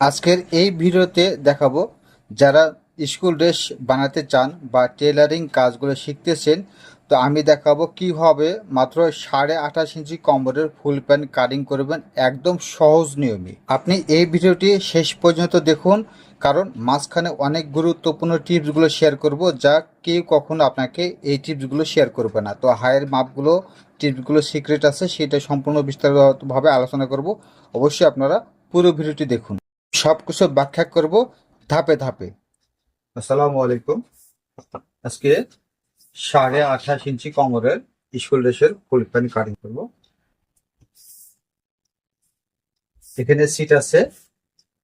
আজকের এই ভিডিওতে দেখাবো যারা স্কুল ড্রেস বানাতে চান বা টেলারিং কাজগুলো শিখতেছেন, তো আমি দেখাবো কীভাবে মাত্র সাড়ে আঠাশ ইঞ্চি কম্বরের ফুল প্যান্ট কাটিং করবেন একদম সহজ নিয়মে। আপনি এই ভিডিওটি শেষ পর্যন্ত দেখুন, কারণ মাঝখানে অনেক গুরুত্বপূর্ণ টিপসগুলো শেয়ার করব যা কেউ কখনো আপনাকে এই টিপসগুলো শেয়ার করবে না। তো হায়ের মাপগুলো, টিপসগুলো সিক্রেট আছে, সেটা সম্পূর্ণ বিস্তারিতভাবে আলোচনা করব। অবশ্যই আপনারা পুরো ভিডিওটি দেখুন। সব কিছু ব্যাখ্যা করব ধাপে ধাপে। আসসালামু আলাইকুম। আজকে সাড়ে আঠাশ ইঞ্চি কমরের স্কুল ড্রেসের ফুল প্যান্ট কাটিং করব। এখানে সিট আছে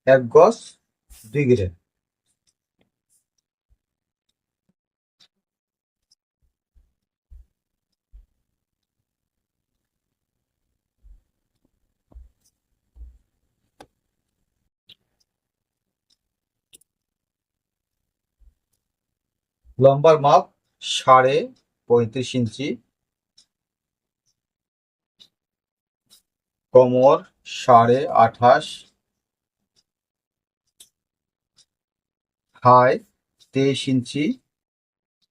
এক গজ দুই গ্রেড। লম্বার মাপ সাড়ে পঁয়ত্রিশ ইঞ্চি। কোমর সাড়ে আঠাশ। হাই তেইশ ইঞ্চি।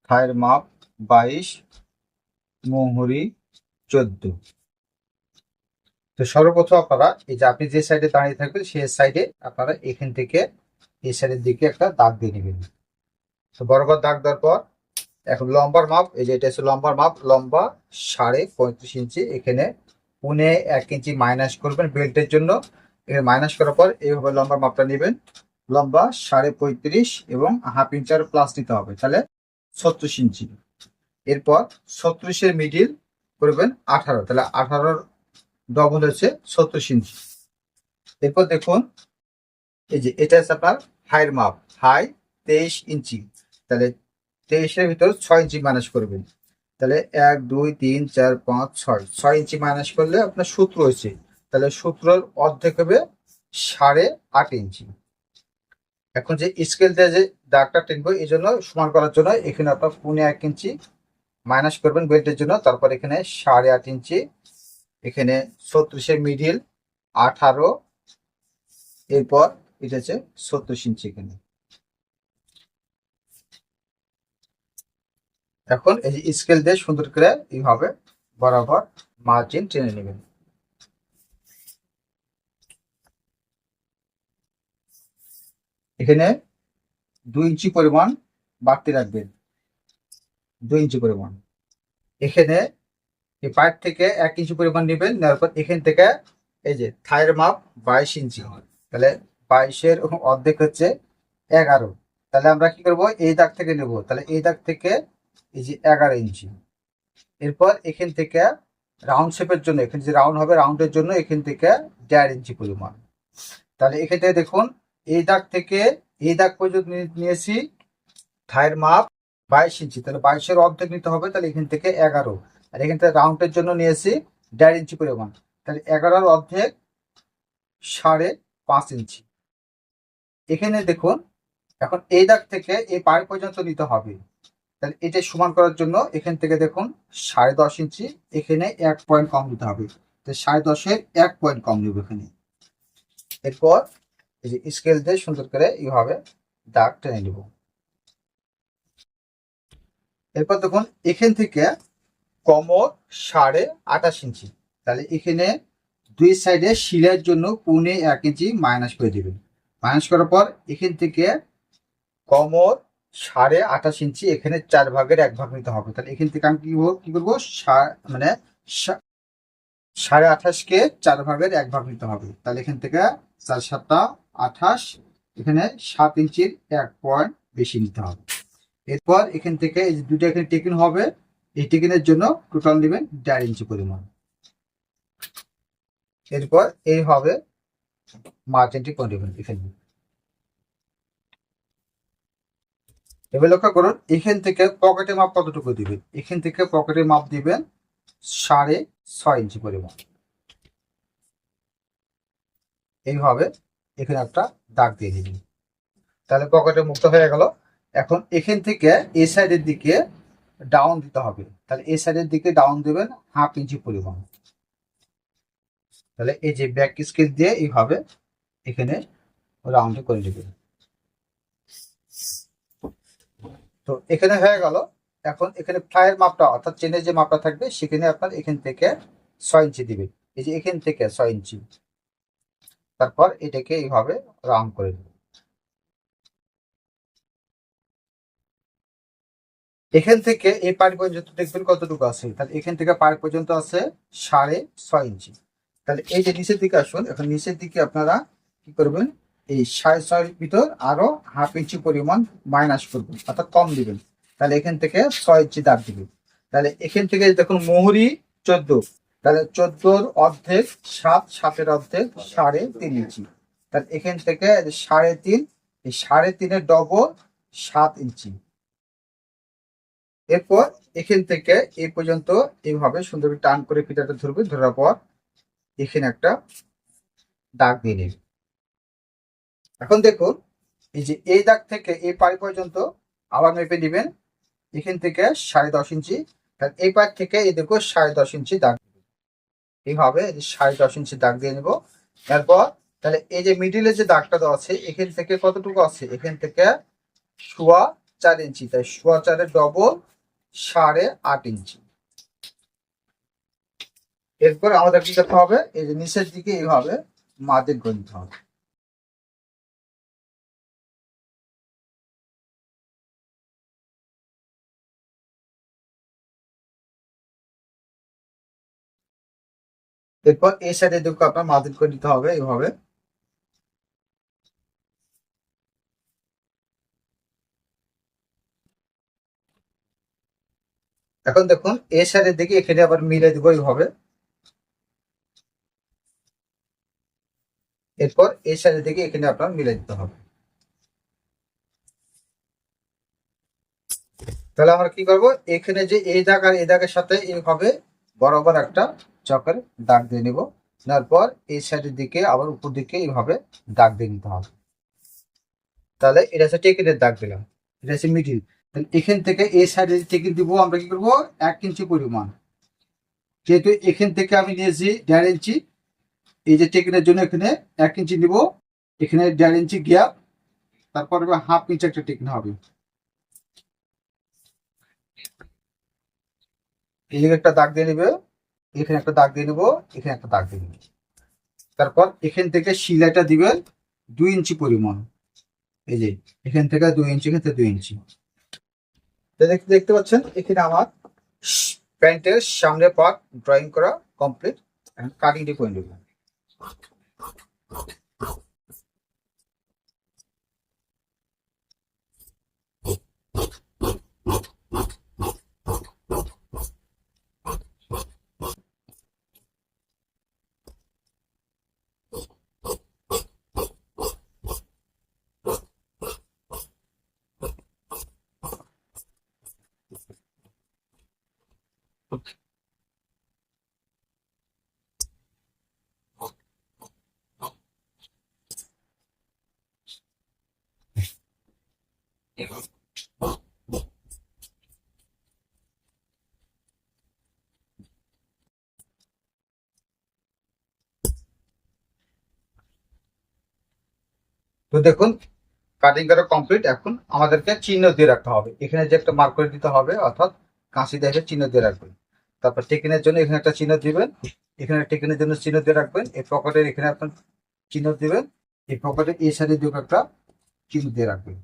থায়ের মাপ বাইশ। মোহরি চোদ্দ। তো সর্বপ্রথম আপনারা এই যে আপনি যে সাইডে দাঁড়িয়ে থাকবেন সেই সাইডে আপনারা এখান থেকে এই সাইডের দিকে একটা দাগ দিয়ে নেবেন। বরাবর দাগ দেওয়ার পর, এখন লম্বার মাপ, এই যে এটা হচ্ছে লম্বার মাপ, লম্বা সাড়ে পঁয়ত্রিশ ইঞ্চি। এখানে পুনে এক ইঞ্চি মাইনাস করবেন বেল্টের জন্য। এখানে মাইনাস করার পর এইভাবে লম্বার মাপটা নেবেন। লম্বা সাড়ে পঁয়ত্রিশ এবং হাফ ইঞ্চার প্লাস নিতে হবে, তাহলে ছত্রিশ ইঞ্চি। এরপর ছত্রিশের মিডিল করবেন আঠারো, তাহলে আঠারোর ডবল হচ্ছে ছত্রিশ ইঞ্চি। এরপর দেখুন, এই যে এটা হচ্ছে আপনার হাইয়ের মাপ হাই তেইশ ইঞ্চি। তাহলে তেইশের ভিতর ছয় ইঞ্চি মাইনাস করবেন তাহলে এক, দুই, তিন, চার, পাঁচ, ছয়। ছয় ইঞ্চি মাইনাস করলে আপনার সূত্র হয়েছে। তাহলে সূত্রর অর্ধেক হবে সাড়ে আট ইঞ্চি। এখন যে স্কেল দিয়ে যে দাগটা টেনবো, এই জন্য সমান করার জন্য এখানে আপনার পুনে এক ইঞ্চি মাইনাস করবেন বেল্টের জন্য। তারপর এখানে সাড়ে আট ইঞ্চি, এখানে ছত্রিশের মিডিল আঠারো, এরপর এটা হচ্ছে ছত্রিশ ইঞ্চি এখানে। এখন এই যে স্কেল দিয়ে সুন্দর করে এইভাবে বরাবর মার্জিন টেনে নেবেন। এখানে দুই ইঞ্চি পরিমাণ বাড়তি রাখবেন। দুই ইঞ্চি পরিমাণ। এখানে এই পাইপ থেকে এক ইঞ্চি পরিমাণ নেবেন, নেওয়ার পর এখান থেকে এই যে থায়ের মাপ বাইশ ইঞ্চি হয়। তাহলে বাইশের অর্ধেক হচ্ছে এগারো। তাহলে আমরা কি করব? এই দাগ থেকে নেব। তাহলে এই দাগ থেকে এই যে এগারো ইঞ্চি। এরপর এখান থেকে রাউন্ড শেপের জন্য, এখানে যে রাউন্ড হবে রাউন্ডের জন্য এখান থেকে দেড় ইঞ্চি পরিমাণ। তাহলে এখান থেকে দেখুন, এই দাগ থেকে এই দাগ পর্যন্ত নিয়েছি থায়ের মাপ বাইশ ইঞ্চি। তাহলে বাইশের অর্ধেক নিতে হবে, তাহলে এখান থেকে এগারো। আর এখান থেকে রাউন্ডের জন্য নিয়েছি দেড় ইঞ্চি পরিমাণ। তাহলে এগারোর অর্ধেক সাড়ে পাঁচ ইঞ্চি। এখানে দেখুন, এখন এই দাগ থেকে এই পায়ের পর্যন্ত নিতে হবে। তাহলে এটা সমান করার জন্য এখান থেকে দেখুন সাড়ে দশ ইঞ্চি, এখানে এক পয়েন্ট কম দিতে হবে। তো সাড়ে দশের এক পয়েন্ট কম নেব এখানে। এরপর এই যে স্কেল দিয়ে সুন্দর করে এইভাবে দাগ টেনে নেব। এরপর দেখুন এখান থেকে কমর সাড়ে আঠাশ ইঞ্চি। তাহলে এখানে দুই সাইডে শিলের জন্য পুনে এক ইঞ্চি মাইনাস করে দেবেন। মাইনাস করার পর এখান থেকে কমর সাড়ে আঠাশ ইঞ্চি, এখানে চার ভাগের এক ভাগ নিতে হবে। তাহলে এখান থেকে আমি কি কি করব মানে সাড়ে আঠাশকে চার ভাগের এক ভাগ নিতে হবে। তাহলে এখান থেকে চার সাতটা আঠাশ, এখানে সাত ইঞ্চির এক পয়েন্ট বেশি নিতে হবে। এরপর এখান থেকে এই যে দুটো এখানে টেকিন হবে, এই টেকিনের জন্য টোটাল নেবেন দেড় ইঞ্চি পরিমাণ। এরপর এই হবে মার্জিনটি করে এখানে। এবার লক্ষ্য করুন, এখান থেকে পকেটের মাপ কতটুকু দিবেন এখান থেকে পকেটের মাপ দিবেন সাড়ে ছয় ইঞ্চি পরিমাণ। এইভাবে এখানে একটা দাগ দিয়ে দিবেন। তাহলে পকেটে মুক্ত হয়ে গেল। এখন এখান থেকে এই সাইডের দিকে ডাউন দিতে হবে। তাহলে এই সাইডের দিকে ডাউন দেবেন হাফ ইঞ্চি পরিমাণ। তাহলে এই যে ব্যাক স্কেল দিয়ে এইভাবে এখানে রাউন্ড করে দিবেন তো এখানে হয়ে গেল। এখন এখানে ফ্লাইয়ের মাপটা, অর্থাৎ চেনের যে মাপটা থাকবে, সেখানে আপনার এখান থেকে ছয় ইঞ্চি দিবেন এই যে এখান থেকে ছয় ইঞ্চি। তারপর এটাকে এইভাবে রাউন্ড করে দিবেন এখান থেকে এই পাড়ি পর্যন্ত দেখবেন কতটুকু আছে? তাহলে এখান থেকে পাড়ি পর্যন্ত আছে সাড়ে ছয় ইঞ্চি। তাহলে এই যে নিচের দিকে আসুন, এখন নিচের দিকে আপনারা কি করবেন? এই সাড়ে ছয়ের ভিতর আরও হাফ ইঞ্চি পরিমাণ মাইনাস করবেন, অর্থাৎ কম দিবেন। তাহলে এখান থেকে ছয় ইঞ্চি দাগ দিবেন। তাহলে এখান থেকে দেখুন মোহরি চোদ্দ, তাহলে চোদ্দোর অর্ধেক সাত, সাতের অর্ধেক সাড়ে তিন ইঞ্চি তাহলে এখান থেকে সাড়ে তিন, এই সাড়ে তিনের ডবল সাত ইঞ্চি এরপর এখান থেকে এই পর্যন্ত এইভাবে সুন্দর টান করে ফিতাটা ধরবে ধরার পর এখানে একটা দাগ দিয়ে নেবে এখন দেখুন, এই যে এই দাগ থেকে এই পাই পর্যন্ত আবার মেপে দিবেন এখান থেকে সাড়ে দশ ইঞ্চি তাহলে এই পাই থেকে এই দেখো সাড়ে দশ ইঞ্চি দাগ। এইভাবে সাড়ে দশ ইঞ্চি দাগ দিয়ে নেব। তারপর তাহলে এই যে মিডিলে যে দাগটা দেওয়া আছে, এখান থেকে কতটুকু আছে? এখান থেকে সোয়া চার ইঞ্চি, তাই সোয়া চারের ডবল সাড়ে আট ইঞ্চি। এরপর আমাদের কি করতে হবে? এই যে নিচের দিকে এইভাবে মাদের গণিতে হবে। এরপর এই সাইডে দেখো আপনার মাদের করে নিতে হবে, এইভাবে। এখন দেখুন এই সাইডের দিকে এখানে আবার মিলে দিব এইভাবে। এরপর এই সাইডের দিকে এখানে আপনার মিলে দিতে হবে। তাহলে আমরা কি করব? এখানে যে এই দাগ আর এই দাগের সাথে এইভাবে বরাবর একটা চকের দাগ দিয়ে নিব। নেওয়ার পর এই সাইডের দিকে আবার উপর দিকে এইভাবে দাগ দিয়ে নিতে হবে। তাহলে এটা হচ্ছে টেকেটের দাগ দিলাম। এটা হচ্ছে মিডিল তাহলে এখান থেকে এই সাইডে টেকিট দিব আমরা কি করব? এক ইঞ্চি পরিমাণ। যেহেতু এখান থেকে আমি নিয়েছি দেড় ইঞ্চি, এই যে টেকিটের জন্য এখানে এক ইঞ্চি নিব। এখানে দেড় ইঞ্চি গ্যাপ তারপর হাফ ইঞ্চি একটা টেকিন হবে। এই একটা দাগ দিয়ে নেবে। এখানে একটা দাগ দিয়ে নেব, এখানে একটা দাগ দিয়ে নেব। তারপর এখান থেকে শিলাটা দিবেন দুই ইঞ্চি পরিমাণ। এই যে, এখান থেকে দুই ইঞ্চি, এখান থেকে দুই ইঞ্চি। দেখতে পাচ্ছেন? এখানে আমার প্যান্টের সামনে পার্ট ড্রয়িং করা কমপ্লিট কাটিংটি করে নেব। তো দেখুন কাটিং করা কমপ্লিট এখন আমাদেরকে চিহ্ন দিয়ে রাখতে হবে। এখানে যে একটা মার্ক করে দিতে হবে, অর্থাৎ কাঁচি দেখে চিহ্ন দিয়ে রাখবেন। তারপর টেকিনের জন্য এখানে একটা চিহ্ন দিবেন। এখানে টেকিনের জন্য চিহ্ন দিয়ে রাখবেন। এই পকেটের এখানে আপনার চিহ্ন দিবেন। এই পকেটে এই সাইডে দিয়ে একটা চিহ্ন দিয়ে রাখবেন।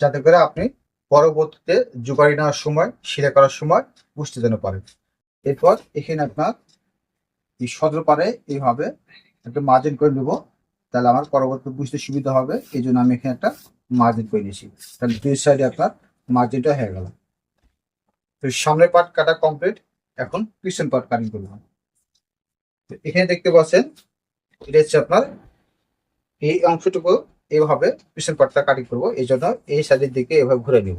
যাতে করে আপনি পরবর্তীতে জোগাড়ি নেওয়ার সময় সিলে করার সময় বুঝতে যেন পারেন। এরপর এখানে আপনার এই সদর পারে এইভাবে একটা মার্জিন করে নেব। তাহলে আমার পরবর্তী বুঝতে সুবিধা হবে। এই জন্য আমি এখানে একটা মার্জিন করে নিয়েছি। তাহলে দুই সাইডে আপনার মার্জিনটা হয়ে গেল। তো সামনের পার্ট কাটা কমপ্লিট এখন পিছন পার্ট কাটিং করলাম তো এখানে দেখতে পাচ্ছেন, এটা হচ্ছে আপনার এই অংশটুকু এভাবে পিছন পার্টটা কাটিং করব। এই জন্য এই সাইডের দিকে এভাবে ঘুরে নিব।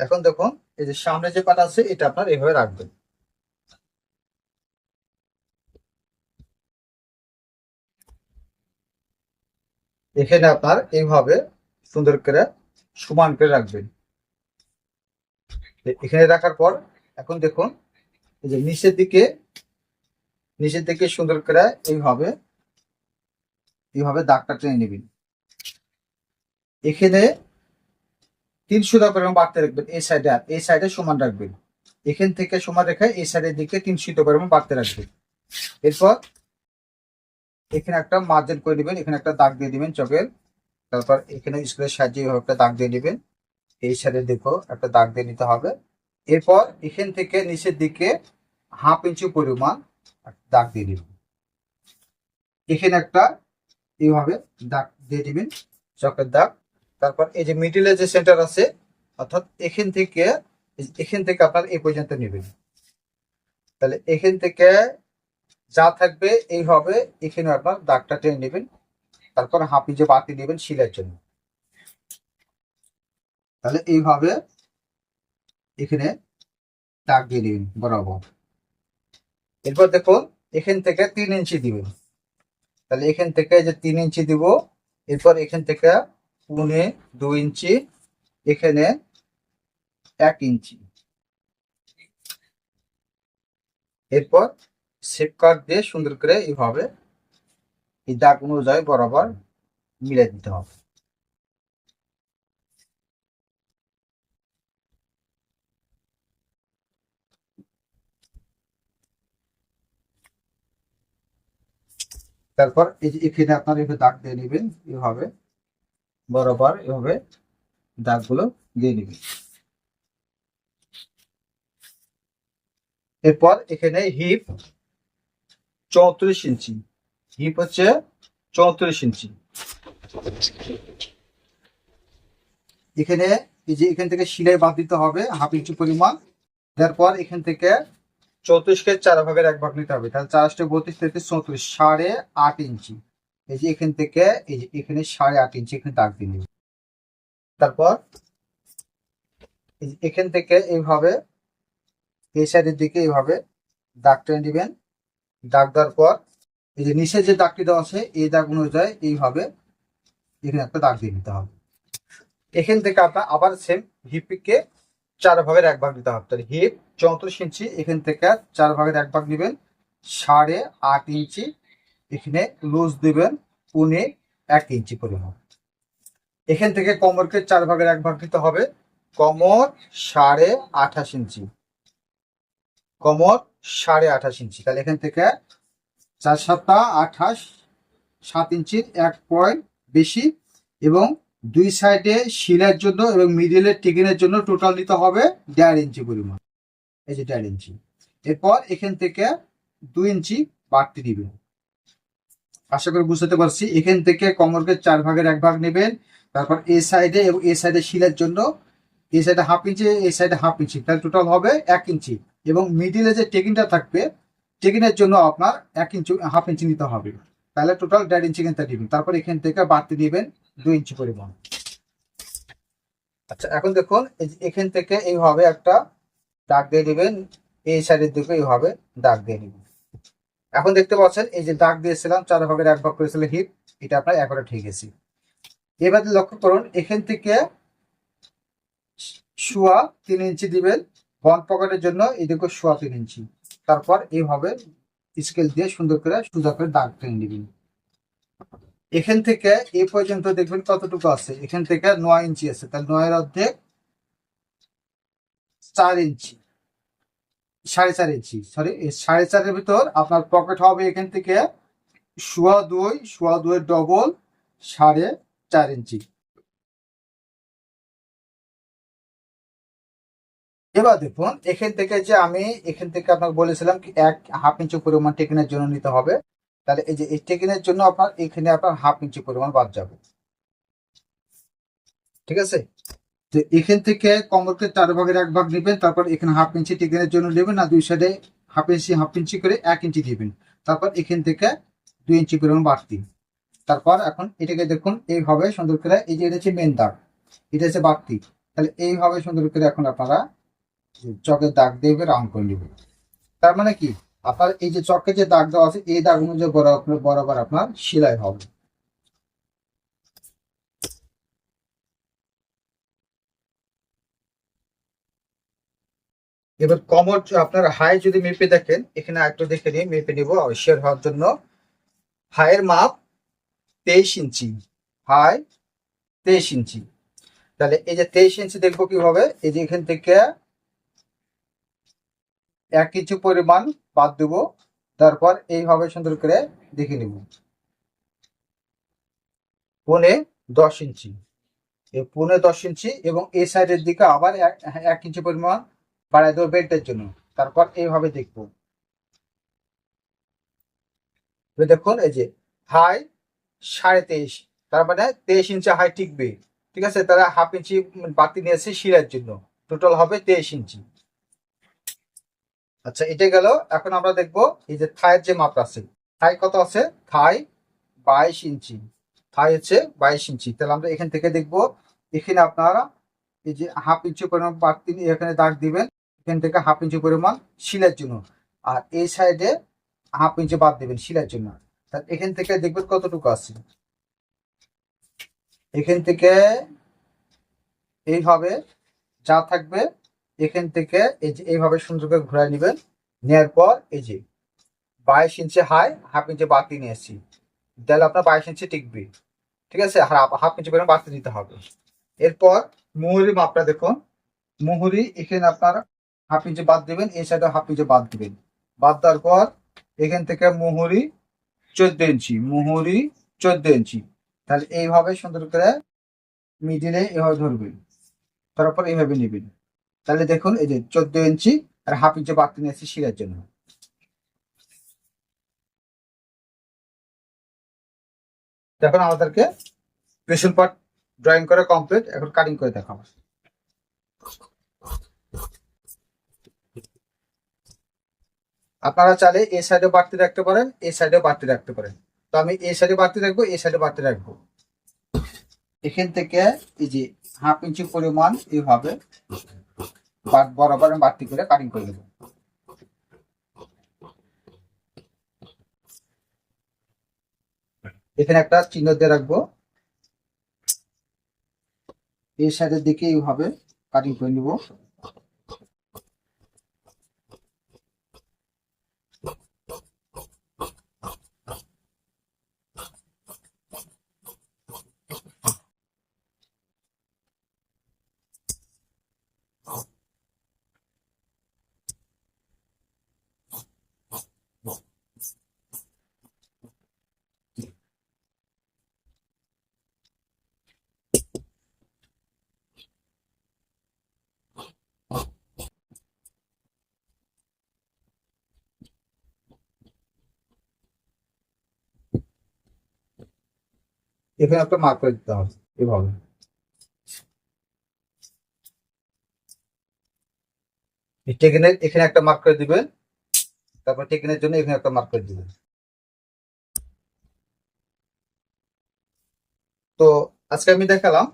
এখন দেখুন, এই যে সামনে যে পাট আছে, এটা আপনার এইভাবে রাখবেন। এখানে আপনার এইভাবে সুন্দর করে সমান করে রাখবেন। এখানে রাখার পর, এখন দেখুন, এই যে নিচের দিকে নিচের দিকে সুন্দর করে এইভাবে এইভাবে দাগটা টেনে নেবেন। এখানে তিন সুতা করে বাড়তে রাখবেন, এই সাইডে আর, এই সাইডে সমান রাখবেন। এখান থেকে সমান রেখে এই সাইডের দিকে তিন সুতো করে বাড়তে রাখবেন। এরপর এখানে একটা মার্জিন করে দিবেন, এখানে একটা দাগ দিয়ে দিবেন চকের। তারপর এখানে স্কুলের সাহায্যে একটা দাগ দিয়ে দিবেন। এই সাইডে দেখো, একটা দাগ দিয়ে নিতে হবে। এরপর এখান থেকে নিচের দিকে হাফ ইঞ্চি পরিমাণ দাগ দিয়ে দিবেন। এখানে একটা এইভাবে দাগ দিয়ে দিবেন, চকের দাগ। তারপর এই যে মিডিলে যে সেন্টার আছে, অর্থাৎ এখান থেকে এখান থেকে আপনার এই পর্যন্ত নেবেন। তাহলে এখান থেকে যা থাকবে এইভাবে এখানে আপনার দাগটা টেনে নেবেন। তারপর হাফ ইঞ্চি বাতি নেবেন শিলের জন্য। তাহলে এইভাবে এখানে দাগ দিয়ে দিবেন, বরাবর। এরপর দেখুন, এখান থেকে তিন ইঞ্চি দিবেন। তাহলে এখান থেকে যে তিন ইঞ্চি দিব, এরপর এখান থেকে পুনে দু ইঞ্চি, এখানে এক ইঞ্চি। এরপর কাট দিয়ে সুন্দর করে এইভাবে এই দাগ অনুযায়ী বরাবর মিলে দিতে হবে। তারপর এই যে এখানে আপনার এভাবে দাগ দিয়ে নেবেন এভাবে। বরাবর এভাবে দাগগুলো দিয়ে নেবেন এরপর এখানে হিপ চৌত্রিশ ইঞ্চি। হিপ হচ্ছে চৌত্রিশ ইঞ্চি। এখানে এই যে এখান থেকে সিলাই বাদ দিতে হবে, হাফ ইঞ্চি পরিমাণ। তারপর এখান থেকে চৌত্রিশকে চার ভাগের এক ভাগ নিতে হবে। তাহলে চারশো বত্রিশ তেত্রিশ চৌত্রিশ, সাড়ে আট ইঞ্চি। এই যে এখান থেকে, এই যে এখানে সাড়ে আট ইঞ্চি এখানে দাগ দিয়ে নেবে। তারপর এখান থেকে এইভাবে, এই সাইডের দিকে এইভাবে দাগ টেনে দিবেন দাগ দেওয়ার পর এই যে নিচে যে দাগটি দেওয়া আছে, এই দাগ অনুযায়ী এইভাবে এখানে একটা দাগ দিয়ে নিতে হবে। এখান থেকে আপনার আবার সেম হিপকে চার ভাগের এক ভাগ দিতে হবে। তাহলে হিপ চৌত্রিশ ইঞ্চি, এখান থেকে চার ভাগের এক ভাগ দিবেন সাড়ে আট ইঞ্চি এখানে লুজ দিবেন পুনে এক ইঞ্চি পরিমাণ। এখান থেকে কমরকে চার ভাগের এক ভাগ দিতে হবে। কোমর সাড়ে আঠাশ ইঞ্চি। কোমর সাড়ে আঠাশ ইঞ্চি। তাহলে এখান থেকে চার সাতটা আঠাশ, সাত ইঞ্চির এক পয়েন্ট বেশি এবং দুই সাইডে শিলের জন্য এবং মিডিলের টিকিনের জন্য টোটাল নিতে হবে দেড় ইঞ্চি পরিমাণ। এই যে দেড় ইঞ্চি। এরপর এখান থেকে দুই ইঞ্চি বাড়তি দিবেন। আশা করি বুঝতে পারছি। এখান থেকে কোমরকে চার ভাগের এক ভাগ নেবেন। তারপর এই সাইডে এবং এই সাইডে শিলের জন্য এই সাইডে হাফ ইঞ্চি এই সাইডে হাফ ইঞ্চি। তাহলে টোটাল হবে এক ইঞ্চি। এবং মিডিলে যে টেকিনটা থাকবে টেকিনের জন্য আপনার এক ইঞ্চি হাফ ইঞ্চি নিতে হবে। তাহলে টোটাল দেড় ইঞ্চি কিনতে দিবেন তারপর এখান থেকে বাড়তি দিবেন দুই ইঞ্চি পরিমাণ। আচ্ছা এখন দেখুন এখান থেকে এইভাবে একটা দাগ দিয়ে দিবেন এই সাইডের দিকে এইভাবে দাগ দিয়ে দিবেন এখন দেখতে পাচ্ছেন, এই যে দাগ দিয়েছিলাম, চার ভাগের এক ভাগ করেছিল হিপ এটা আপনার একবারে ঠিক আছে। এবার লক্ষ্য করুন, এখান থেকে শোয়া তিন ইঞ্চি দিবেন ফ্রন্ট পকেটের জন্য এদিকে শোয়া তিন ইঞ্চি। তারপর এইভাবে স্কেল দিয়ে সুন্দর করে সোজা করে দাগ টেনে দিবেন এখান থেকে এ পর্যন্ত দেখবেন কতটুকু আছে? এখান থেকে নয় ইঞ্চি আছে, তাহলে নয়ের অর্ধেক চার ইঞ্চি। সাড়ে চার ইঞ্চি সরি সাড়ে চারের ভিতর আপনার পকেট হবে এখান থেকে শোয়া দুই শোয়া দুয়ের ডবল সাড়ে চার ইঞ্চি এবার দেখুন, এখান থেকে যে আমি, এখান থেকে আপনাকে বলেছিলাম কি এক হাফ ইঞ্চি পরিমাণ টেকিনের জন্য নিতে হবে। তাহলে এই যে এই টেকিনের জন্য আপনার এখানে আপনার হাফ ইঞ্চি পরিমাণ বাদ যাবে। ঠিক আছে? তো এখান থেকে কমরকে চার ভাগের এক ভাগ নেবেন, তারপর এখানে হাফ ইঞ্চি টেকিনের জন্য নেবেন না দুই সাইডে হাফ ইঞ্চি হাফ ইঞ্চি করে এক ইঞ্চি দিবেন। তারপর এখান থেকে দুই ইঞ্চি পরিমাণ বাড়তি। তারপর এখন এটাকে দেখুন এইভাবে সুন্দর করে, এই যে এটা হচ্ছে মেন দাগ, এটা হচ্ছে বাড়তি। তাহলে এইভাবে সুন্দর করে এখন আপনারা চকের দাগ দিয়ে রাউন্ড করে নেবেন। তার মানে কি? আপনার এই যে চকের যে দাগ দেওয়া আছে, এই দাগ অনুযায়ী বরাবর আপনার সেলাই হবে। এবার কমর আপনার হাই যদি মেপে দেখেন, এখানে একটু দেখে নিয়ে মেপে নিব শেয়ার হওয়ার জন্য। হাইয়ের মাপ তেইশ ইঞ্চি। হাই তেইশ ইঞ্চি। তাহলে এই যে তেইশ ইঞ্চি দেখব কীভাবে? এই যে এখান থেকে এক ইঞ্চি পরিমাণ বাদ দেব, তারপর এইভাবে সুন্দর করে দেখে নিব। পনে দশ ইঞ্চি। এই পনে দশ ইঞ্চি এবং এই সাইডের দিকে আবার এক ইঞ্চি পরিমাণ বাড়াই দেবো বেল্টের জন্য। তারপর এইভাবে দেখব। দেখুন, এই যে হাই সাড়ে তেইশ, তার মানে তেইশ ইঞ্চি হাই টিকবে। ঠিক আছে? তারা হাফ ইঞ্চি বাড়তি নিয়েছে শিরার জন্য। টোটাল হবে তেইশ ইঞ্চি। আচ্ছা এটা গেল। এখন আমরা দেখব এই যে থাইয়ের যে মাপ আছে। থাই কত আছে? থাই বাইশ ইঞ্চি। থাই হচ্ছে বাইশ ইঞ্চি। তাহলে আমরা এখান থেকে দেখব, এখানে আপনারা এই যে হাফ ইঞ্চি পরিমাণ বাড়তি এখানে দাগ দিবেন। এখান থেকে হাফ ইঞ্চি পরিমাণ শিলার জন্য। আর এই সাইডে হাফ ইঞ্চি বাদ দিবেন শিলার জন্য। এখান থেকে দেখবেন কতটুকু আছে। এখান থেকে এইভাবে যা থাকবে এখান থেকে এই যে এইভাবে সুন্দর করে ঘুরাই নেবেন। নেওয়ার পর এই যে বাইশ ইঞ্চি হাই, হাফ ইঞ্চি বাড়তি নিয়েছি তাহলে আপনার বাইশ ইঞ্চি টিকবে। ঠিক আছে? হাফ ইঞ্চি পরিমাণ বাড়তি দিতে হবে। এরপর মুহুরি মাপটা দেখুন। মুহুরি এখানে আপনার হাফ ইঞ্চি বাদ দিবেন এই সাইডে হাফ ইঞ্চি বাদ দিবেন। বাদ দেওয়ার পর এখান থেকে মুহুরি চোদ্দ ইঞ্চি, মুহুরি চোদ্দ ইঞ্চি। তাহলে এইভাবে সুন্দর করে মিডিলে এভাবে ধরবেন। তারপর এইভাবে নেবেন। তাহলে দেখুন, এই যে চোদ্দ ইঞ্চি আর হাফ ইঞ্চি বাড়তি নিয়েছি শিরার জন্য। এখন আমাদেরকে পেশন পার্ট ড্রয়িং করে কমপ্লিট এখন কাটিং করে দেখাবো। আপনারা চাইলে এই সাইডে বাড়তি রাখতে পারেন এই সাইডে বাড়তি রাখতে পারেন। তো আমি এই সাইডে বাড়তি রাখব এই সাইডে বাড়তি রাখব। এখান থেকে এই যে হাফ ইঞ্চি পরিমাণ এইভাবে বরাবর বাড়তি করে কাটিং করে দেবো এখানে একটা চিহ্ন দিয়ে রাখব। এই সাইডের দিকে এইভাবে কাটিং করে নিব। এখানে একটা মার্ক করে দিতে হবে, এভাবে। টেকেনের এখানে একটা মার্ক করে দিবেন, তারপর টেকেনের জন্য এখানে একটা মার্ক করে দিবেন। তো আজকে আমি দেখালাম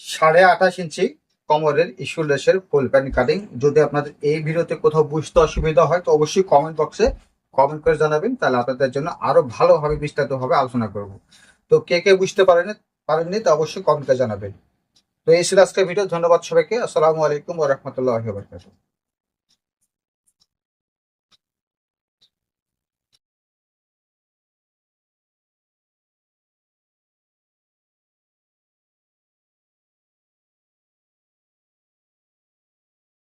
সাড়ে আঠাশ ইঞ্চি কমরের ইস্যু লেসের ফুল প্যান্ট কাটিং। যদি আপনাদের এই ভিডিওতে কোথাও বুঝতে অসুবিধা হয়, তো অবশ্যই কমেন্ট বক্সে কমেন্ট করে জানাবেন। তাহলে আপনাদের জন্য আরও ভালোভাবে বিস্তারিতভাবে আলোচনা করব। তো কে কে বুঝতে পারেন, পারেননি তা অবশ্যই কমেন্টে জানাবেন। তো এই ছিল আজকের ভিডিও, ধন্যবাদ সবাইকে। আসসালামু আলাইকুম ওয়া রাহমাতুল্লাহি ওয়া বারাকাতুহু।